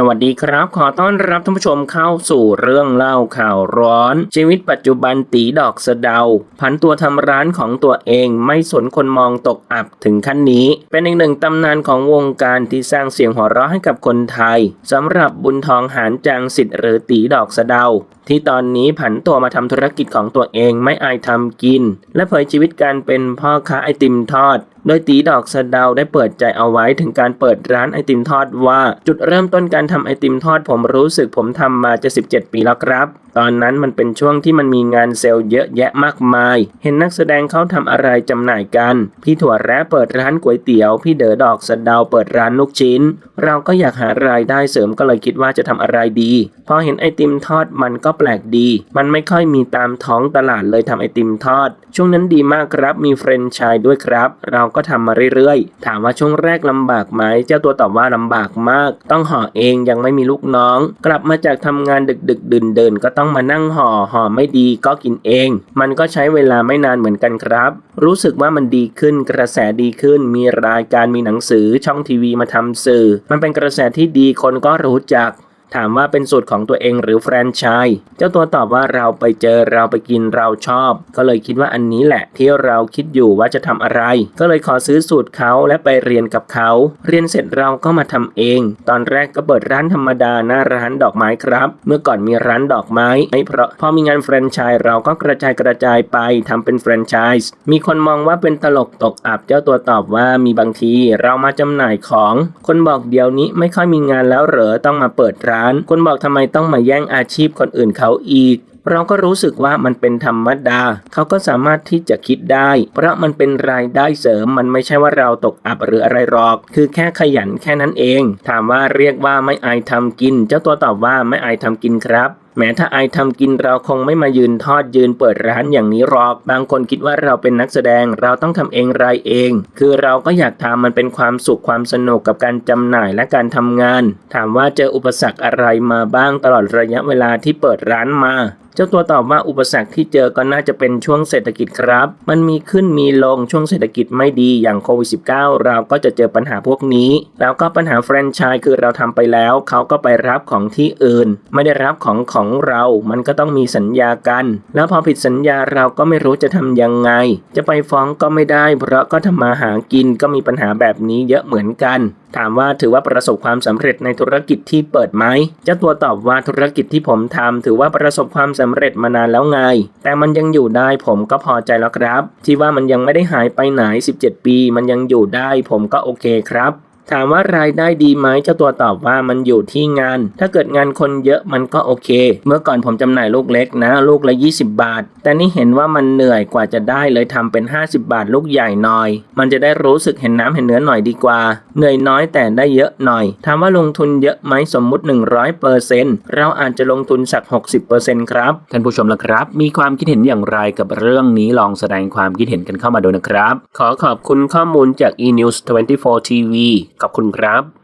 สวัสดีครับ ขอต้อนรับท่านผู้ชมเข้าสู่เรื่องเล่าข่าวร้อน ชีวิตปัจจุบันตีดอกสะเดา ผันตัวทำร้านของตัวเองไม่สนคนมองตกอับถึงขั้นนี้ เป็นอีกหนึ่งตำนานของวงการที่สร้างเสียงหัวเราะให้กับคนไทยสำหรับบุญทองหานจางสิทธิ์หรือตีดอกสะเดา ที่ตอนนี้ผันตัวมาทำธุรกิจของตัวเองไม่อายทำกิน และเผยชีวิตการเป็นพ่อค้าไอติมทอด โดยตีดอกสะเดาได้เปิดใจเอาไว้ถึงการเปิดร้านไอติมทอดว่าจุดเริ่มต้นการทำไอติมทอดผมรู้สึกผมทำมาจะ 17 ปีแล้วครับ ตอนนั้นมันเป็นช่วงที่มันมีงานเซลล์เยอะแยะมากมาย เห็นนักแสดงเขาทำอะไรจำหน่ายกัน พี่ถั่วแร้เปิดร้านก๋วยเตี๋ยว พี่เดอดอกสะเดาเปิดร้านลูกชิ้น เราก็อยากหารายได้เสริมก็เลยคิดว่าจะทำอะไรดี พอเห็นไอติมทอดมันก็แปลกดี มันไม่ค่อยมีตามท้องตลาดเลยทำไอติมทอด ช่วงนั้นดีมากครับ มีเฟรนไชส์ด้วยครับ เราก็็ทำมาเรื่อยๆ ถามว่าช่วงแรกลำบากไหมเจ้าตัวตอบว่าลำบากมาก ต้องห่อเองยังไม่มีลูกน้อง กลับมาจากทำงานดึกๆดื่นเดินๆก็ต้องมานั่งห่อห่อไม่ดีก็กินเอง มันก็ใช้เวลาไม่นานเหมือนกันครับ รู้สึกว่ามันดีขึ้นกระแสดีขึ้น มีรายการมีหนังสือช่องทีวีมาทำสื่อ มันเป็นกระแสที่ดีคนก็รู้จัก ถามว่าเป็นสูตรของตัวเองหรือแฟรนไชส์เจ้าตัวตอบว่าเราไปเจอเราไปกินเราชอบ ก็เลยคิดว่าอันนี้แหละที่เราคิดอยู่ว่าจะทำอะไร ก็เลยขอซื้อสูตรเขาและไปเรียนกับเขา เรียนเสร็จเราก็มาทำเอง ตอนแรกก็เปิดร้านธรรมดาหน้าร้านดอกไม้ครับ เมื่อก่อนมีร้านดอกไม้ไม่เพราะพอมีงานแฟรนไชส์เราก็กระจายกระจายไปทำเป็นแฟรนไชส์มีคนมองว่าเป็นตลกตกอับเจ้าตัวตอบว่ามีบางทีเรามาจำหน่ายของ คนบอกเดี๋ยวนี้ไม่ค่อยมีงานแล้วเหรอต้องมาเปิดร้านคนบอกทำไมต้องมาแย่งอาชีพคนอื่นเขาอีก เราก็รู้สึกว่ามันเป็นธรรมดา เขาก็สามารถที่จะคิดได้ เพราะมันเป็นรายได้เสริมมันไม่ใช่ว่าเราตกอับหรืออะไรหรอก คือแค่ขยันแค่นั้นเอง ถามว่าเรียกว่าไม่อายทำกิน เจ้าตัวตอบว่าไม่อายทำกินครับแม้ถ้าอายทำกินเราคงไม่มายืนทอดยืนเปิดร้านอย่างนี้หรอก บางคนคิดว่าเราเป็นนักแสดงเราต้องทำเองรายเอง คือเราก็อยากทำมันเป็นความสุขความสนุกกับการจำหน่ายและการทำงาน ถามว่าเจออุปสรรคอะไรมาบ้างตลอดระยะเวลาที่เปิดร้านมาจ้าตัวตอบว่าอุปสรรคที่เจอก็น่าจะเป็นช่วงเศรษฐกิจครับ มันมีขึ้นมีลงช่วงเศรษฐกิจไม่ดีอย่างโควิด -19 เราก็จะเจอปัญหาพวกนี้ แล้วก็ปัญหาแฟรนไชส์คือเราทำไปแล้ว เขาก็ไปรับของที่อื่น ไม่ได้รับของของเรา มันก็ต้องมีสัญญากัน แล้วพอผิดสัญญาเราก็ไม่รู้จะทำยังไง จะไปฟ้องก็ไม่ได้ เพราะก็ทำมาหากินก็มีปัญหาแบบนี้เยอะเหมือนกันถามว่าถือว่าประสบความสำเร็จในธุรกิจที่เปิดไหมเจ้าตัวตอบว่าธุรกิจที่ผมทำถือว่าประสบความสำเร็จมานานแล้วไง แต่มันยังอยู่ได้ผมก็พอใจแล้วครับ ที่ว่ามันยังไม่ได้หายไปไหน 17 ปี มันยังอยู่ได้ผมก็โอเคครับ ถามว่ารายได้ดีไหมเจ้าตัวตอบว่ามันอยู่ที่งาน ถ้าเกิดงานคนเยอะมันก็โอเค เมื่อก่อนผมจำหน่ายลูกเล็กนะ ลูกละ 20 บาท แต่นี่เห็นว่ามันเหนื่อยกว่าจะได้เลยทำเป็น 50 บาทลูกใหญ่หน่อย มันจะได้รู้สึกเห็นน้ำเห็นเนื้อหน่อยดีกว่า เหนื่อยน้อยแต่ได้เยอะหน่อย ถามว่าลงทุนเยอะไหมสมมุติ 100เปอร์เซ็นต์เราอาจจะลงทุนสัก 60เปอร์เซ็นต์ครับ ท่านผู้ชมละครับ มีความคิดเห็นอย่างไรกับเรื่องนี้ลองแสดงความคิดเห็นกันเข้ามาดูนะครับ ขอขอบคุณข้อมูลจาก eNews 24 TV ขอบคุณครับ